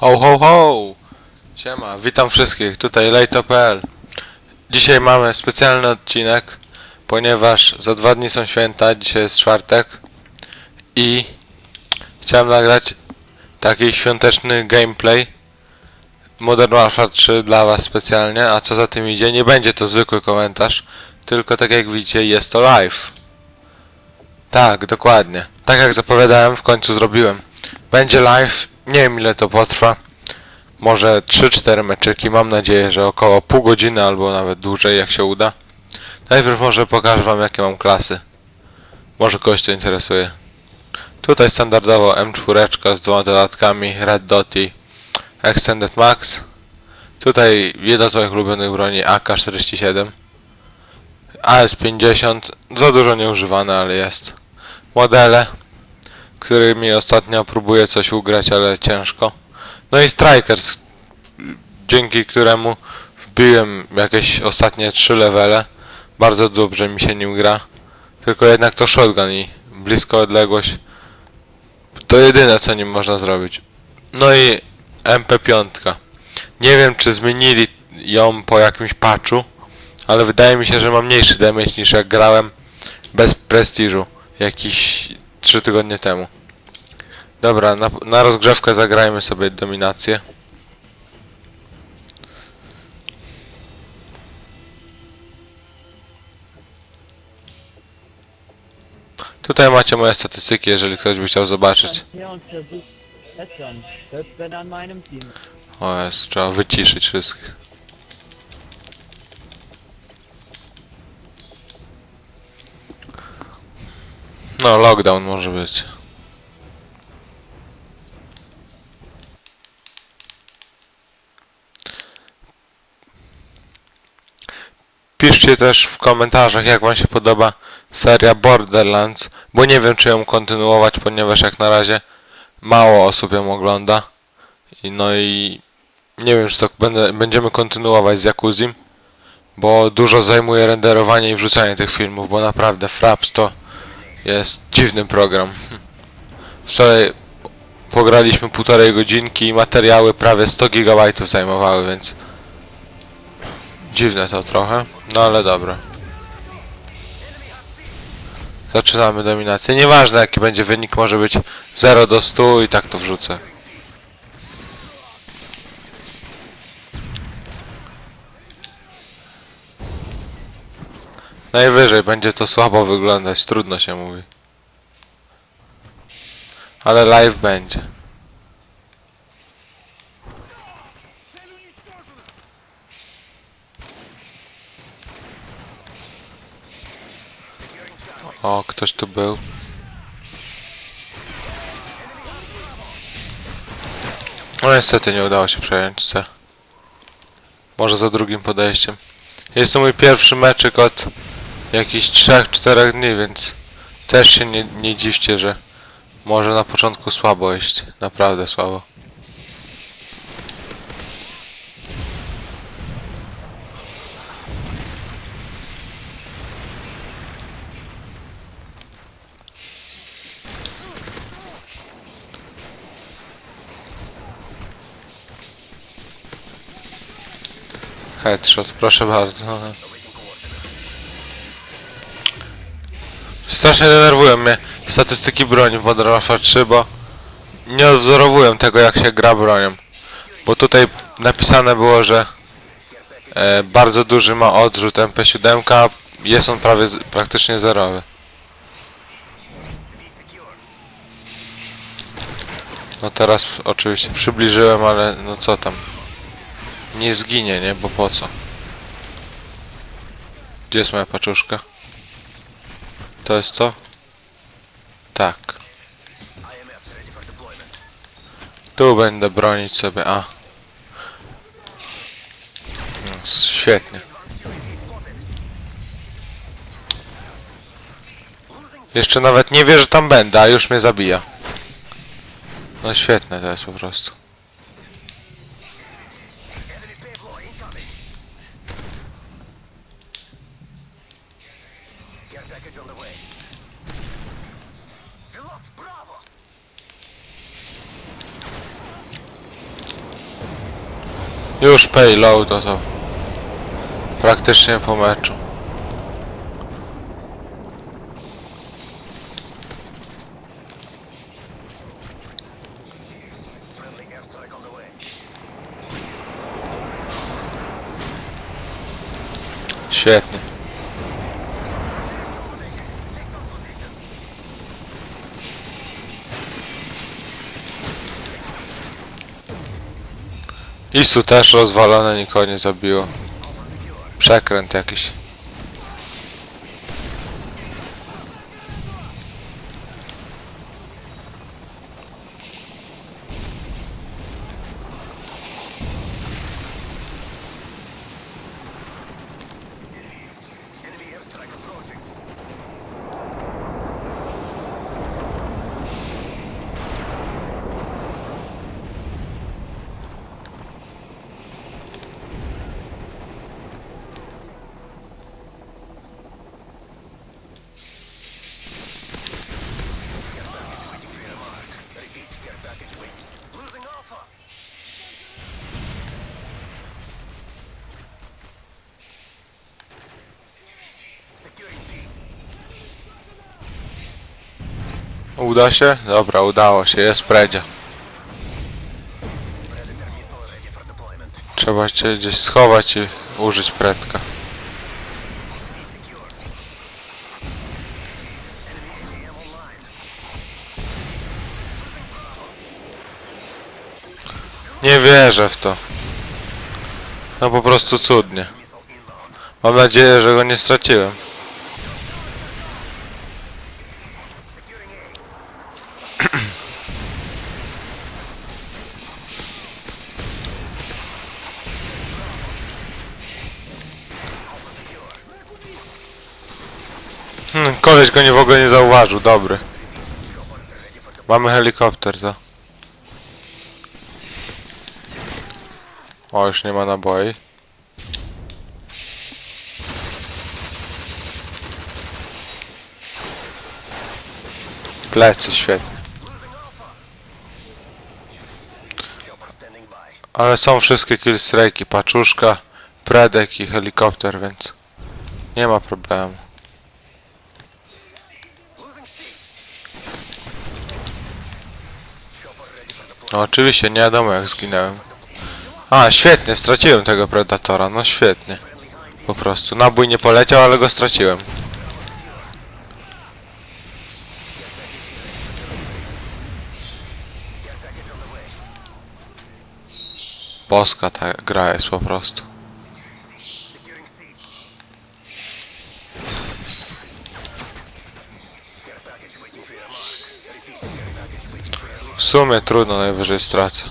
Ho ho ho! Siema, witam wszystkich, tutaj Lejto.pl Dzisiaj mamy specjalny odcinek, ponieważ za dwa dni są święta, dzisiaj jest czwartek i chciałem nagrać taki świąteczny gameplay Modern Warfare 3 dla was specjalnie, a co za tym idzie, nie będzie to zwykły komentarz, tylko tak jak widzicie jest to live. Tak, dokładnie. Tak jak zapowiadałem, w końcu zrobiłem. Będzie live, nie wiem ile to potrwa. Może 3-4 meczyki, mam nadzieję, że około pół godziny albo nawet dłużej, jak się uda. Najpierw może pokażę wam jakie mam klasy. Może kogoś to interesuje. Tutaj standardowo M4 z dwoma dodatkami, Red Dot i Extended Max. Tutaj jedna z moich ulubionych broni AK-47. AS-50, za dużo nieużywane, ale jest. Modele, którymi ostatnio próbuję coś ugrać, ale ciężko. No i Strikers, dzięki któremu wbiłem jakieś ostatnie trzy levele. Bardzo dobrze mi się nim gra. Tylko jednak to shotgun i blisko odległość. To jedyne co nim można zrobić. No i MP5. Nie wiem czy zmienili ją po jakimś patchu, ale wydaje mi się, że ma mniejszy damage niż jak grałem bez prestiżu jakiś 3 tygodnie temu. Dobra, na, na rozgrzewkę zagrajmy sobie dominację. Tutaj macie moje statystyki, jeżeli ktoś by chciał zobaczyć. O jest, trzeba wyciszyć wszystkich. No, lockdown może być. Piszcie też w komentarzach, jak wam się podoba seria Borderlands, bo nie wiem, czy ją kontynuować, ponieważ jak na razie mało osób ją ogląda. I no i nie wiem, czy to będę, będziemy kontynuować z Jakuzim, bo dużo zajmuje renderowanie i wrzucanie tych filmów, bo naprawdę Fraps to jest dziwny program. Wczoraj pograliśmy półtorej godzinki i materiały prawie 100 GB zajmowały, więc dziwne to trochę, no ale dobra. Zaczynamy dominację. Nieważne jaki będzie wynik, może być 0 do 100 i tak to wrzucę. Najwyżej będzie to słabo wyglądać, trudno się mówi. Ale live będzie. O, ktoś tu był. No niestety nie udało się przejąć C. Może za drugim podejściem. Jest to mój pierwszy meczyk od jakichś 3-4 dni, więc też się nie, nie dziwcie, że może na początku słabo iść. Naprawdę słabo. Headshot, proszę bardzo. Strasznie denerwują mnie statystyki broni w Modern Warfare 3, bo nie odwzorowują tego jak się gra bronią. Bo tutaj napisane było, że e, bardzo duży ma odrzut MP7, a jest on prawie praktycznie zerowy. No teraz oczywiście przybliżyłem, ale no co tam. Nie zginie, nie? Bo po co? Gdzie jest moja paczuszka? To jest to? Tak. Tu będę bronić sobie, a. No, świetnie. Jeszcze nawet nie wie, że tam będę, a już mnie zabija. No świetne to jest po prostu. Już payload to to. Praktycznie po meczu. Świetnie. Isu też rozwalone, nikogo nie zabiło. Przekręt jakiś. Uda się? Dobra, udało się, jest predzia. Trzeba cię gdzieś schować i użyć predka. Nie wierzę w to. No po prostu cudnie. Mam nadzieję, że go nie straciłem. Koleś go nie w ogóle nie zauważył, dobry. Mamy helikopter, to. O, już nie ma naboi. Plecy, świetnie. Ale są wszystkie killstrike'i, paczuszka, predek i helikopter, więc nie ma problemu. No oczywiście, nie wiadomo jak zginąłem. A, świetnie, straciłem tego Predatora, no świetnie. Po prostu, nabój nie poleciał, ale go straciłem. Boska ta gra jest po prostu. Sumie trudno, najwyżej stracę.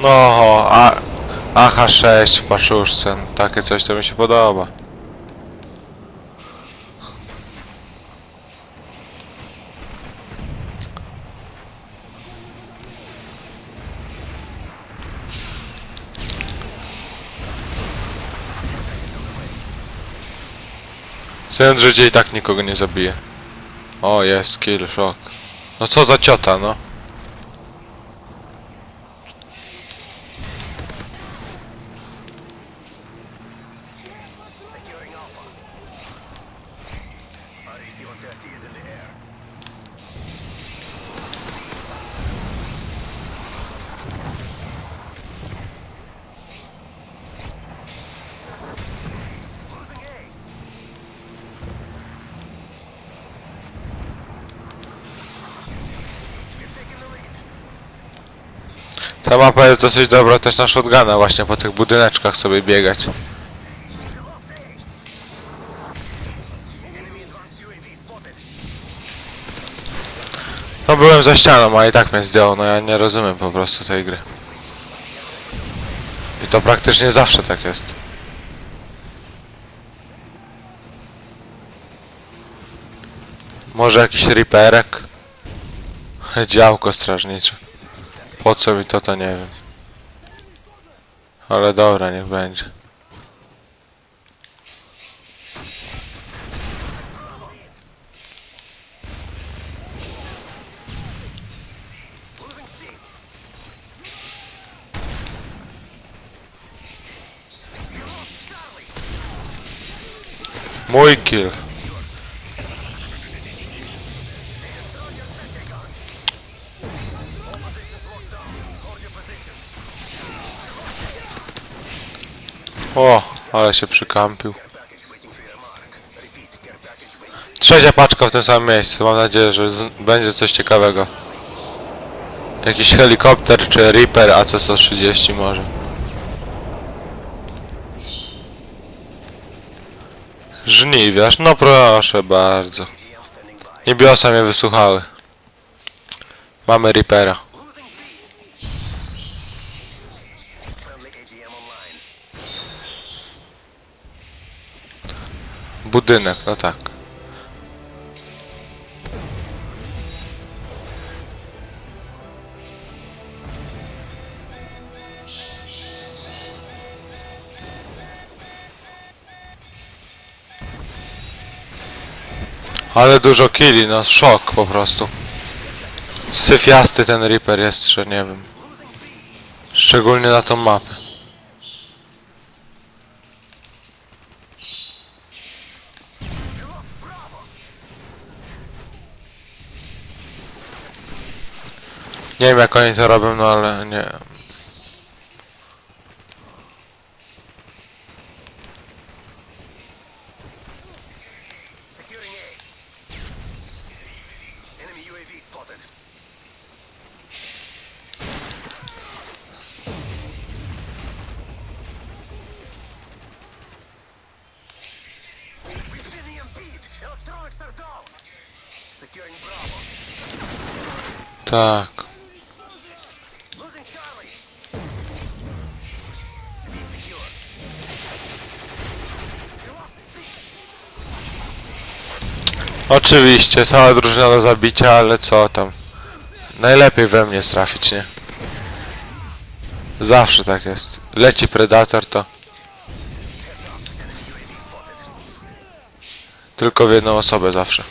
No, a, AH6 w paszuszce, takie coś to mi się podoba. Sądzę, że i tak nikogo nie zabije. O, jest kill, szok. No co za ciota, no. Ta mapa jest dosyć dobra też na shotguna właśnie po tych budyneczkach sobie biegać. No byłem za ścianą, a i tak mnie zdjął, no ja nie rozumiem po prostu tej gry. I to praktycznie zawsze tak jest. Może jakiś riperek? Działko strażnicze. Po co mi to, to nie wiem. Ale dobra, niech będzie. Mój kill. O, ale się przykampił. Trzecia paczka w tym samym miejscu. Mam nadzieję, że będzie coś ciekawego. Jakiś helikopter czy Reaper AC-130 może. Żniwiarz, no proszę bardzo. Niebiosa mnie wysłuchały. Mamy Reapera. Budynek, no tak. Ale dużo killi, no szok po prostu. Syfiasty ten Reaper jest, że nie wiem. Szczególnie na tą mapę. Nie wiem jak oni to robią, no ale nie. Securing Oczywiście, cała drużyna do zabicia, ale co tam. Najlepiej we mnie trafić, nie? Zawsze tak jest. Leci Predator to tylko w jedną osobę zawsze.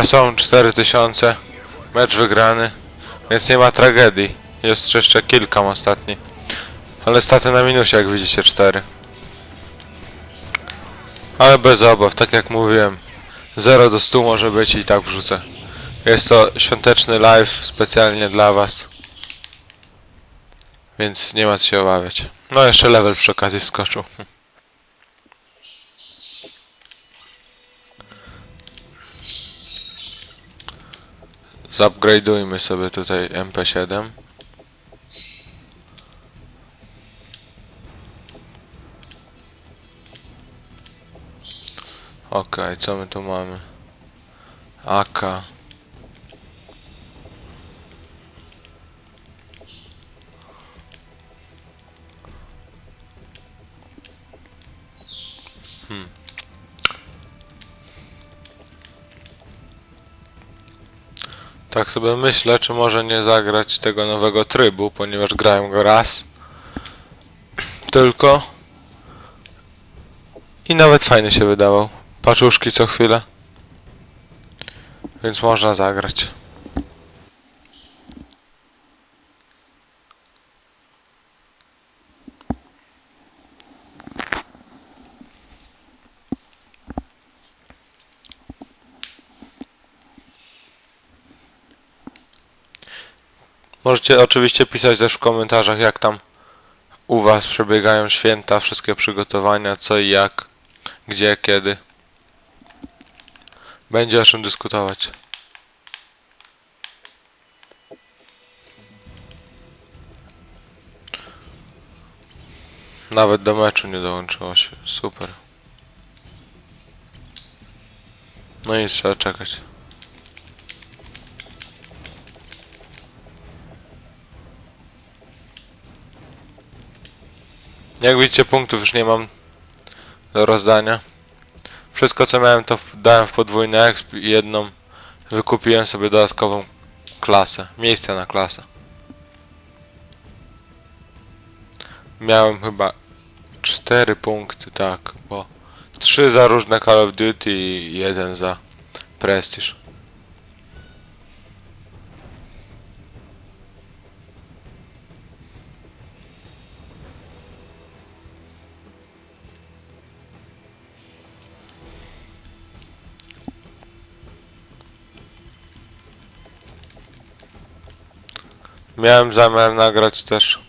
Dobra, są 4000. Mecz wygrany. Więc nie ma tragedii. Jest jeszcze kilka ostatni. Ale staty na minusie, jak widzicie, 4. Ale bez obaw, tak jak mówiłem. 0 do 100 może być i tak wrzucę. Jest to świąteczny live specjalnie dla was. Więc nie ma co się obawiać. No jeszcze level przy okazji wskoczył. Zupgrade'ujmy sobie tutaj MP7. Okej, co my tu mamy? AK. Tak sobie myślę, czy może nie zagrać tego nowego trybu, ponieważ grałem go raz. Tylko. I nawet fajny się wydawał. Paczuszki co chwilę. Więc można zagrać. Możecie oczywiście pisać też w komentarzach, jak tam u Was przebiegają święta, wszystkie przygotowania, co i jak, gdzie, kiedy. Będzie o czym dyskutować. Nawet do meczu nie dołączyło się. Super. No i trzeba czekać. Jak widzicie punktów już nie mam do rozdania. Wszystko co miałem to dałem w podwójny exp i jedną wykupiłem sobie dodatkową klasę. Miejsce na klasę. Miałem chyba 4 punkty, tak, bo 3 za różne Call of Duty i 1 za Prestige. Miałem zamiar nagrać też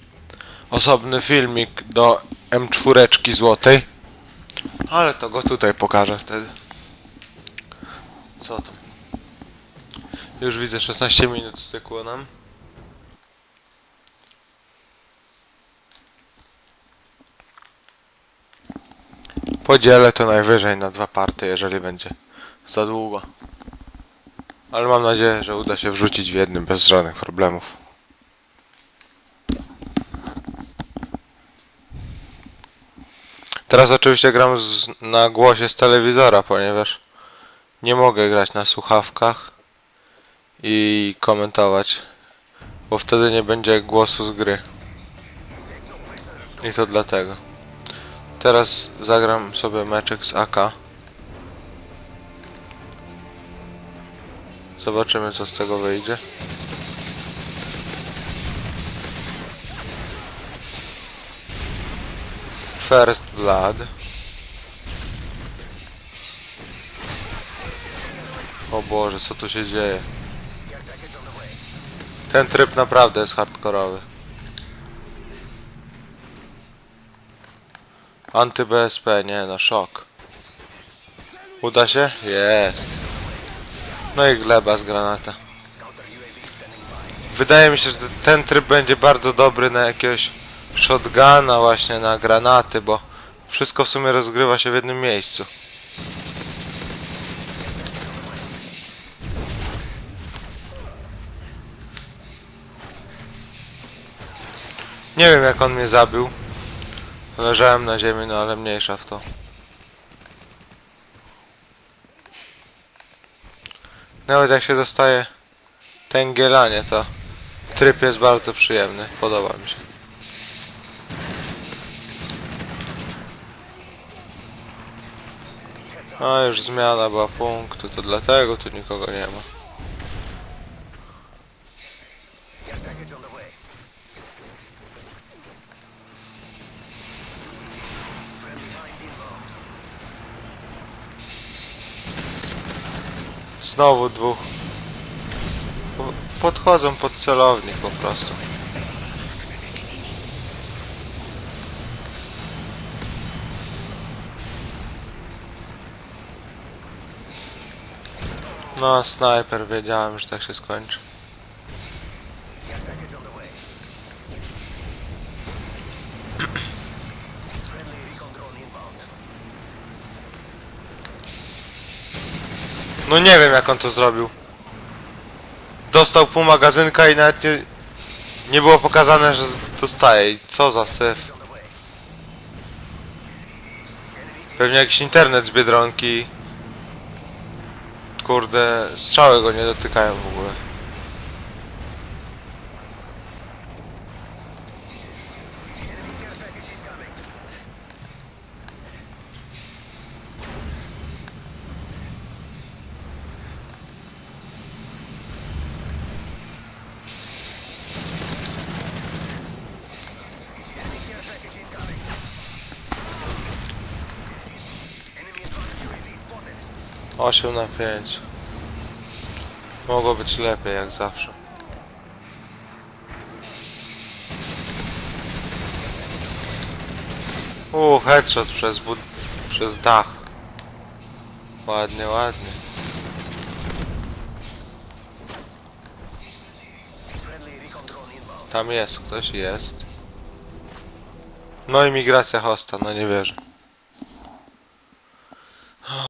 osobny filmik do M4 złotej. Ale to go tutaj pokażę wtedy. Co tam? Już widzę 16 minut stykło nam. Podzielę to najwyżej na dwa party, jeżeli będzie za długo. Ale mam nadzieję, że uda się wrzucić w jednym bez żadnych problemów. Teraz oczywiście gram z, na głosie z telewizora, ponieważ nie mogę grać na słuchawkach i komentować, bo wtedy nie będzie głosu z gry. I to dlatego. Teraz zagram sobie meczek z AK. Zobaczymy co z tego wyjdzie. First Blood. O Boże, co tu się dzieje? Ten tryb naprawdę jest hardkorowy. Anty-BSP, nie no, szok. Uda się? Jest. No i gleba z granata. Wydaje mi się, że ten tryb będzie bardzo dobry na jakiegoś shotguna właśnie, na granaty, bo wszystko w sumie rozgrywa się w jednym miejscu. Nie wiem jak on mnie zabił. Leżałem na ziemi, no ale mniejsza w to. Nawet jak się dostaje tęgielanie, to tryb jest bardzo przyjemny. Podoba mi się. A już zmiana była punktu, to dlatego tu nikogo nie ma. Znowu dwóch. Po- Podchodzą pod celownik po prostu. No, snajper, wiedziałem, że tak się skończy. No nie wiem jak on to zrobił. Dostał pół magazynka i nawet nie, nie było pokazane, że dostaje. Co za syf. Pewnie jakiś internet z Biedronki. Kurde, strzały go nie dotykają w ogóle. 8 na 5. Mogło być lepiej jak zawsze. Uuu, headshot przez bud przez dach. Ładnie, ładnie. Tam jest, ktoś jest. No i migracja hosta, no nie wierzę.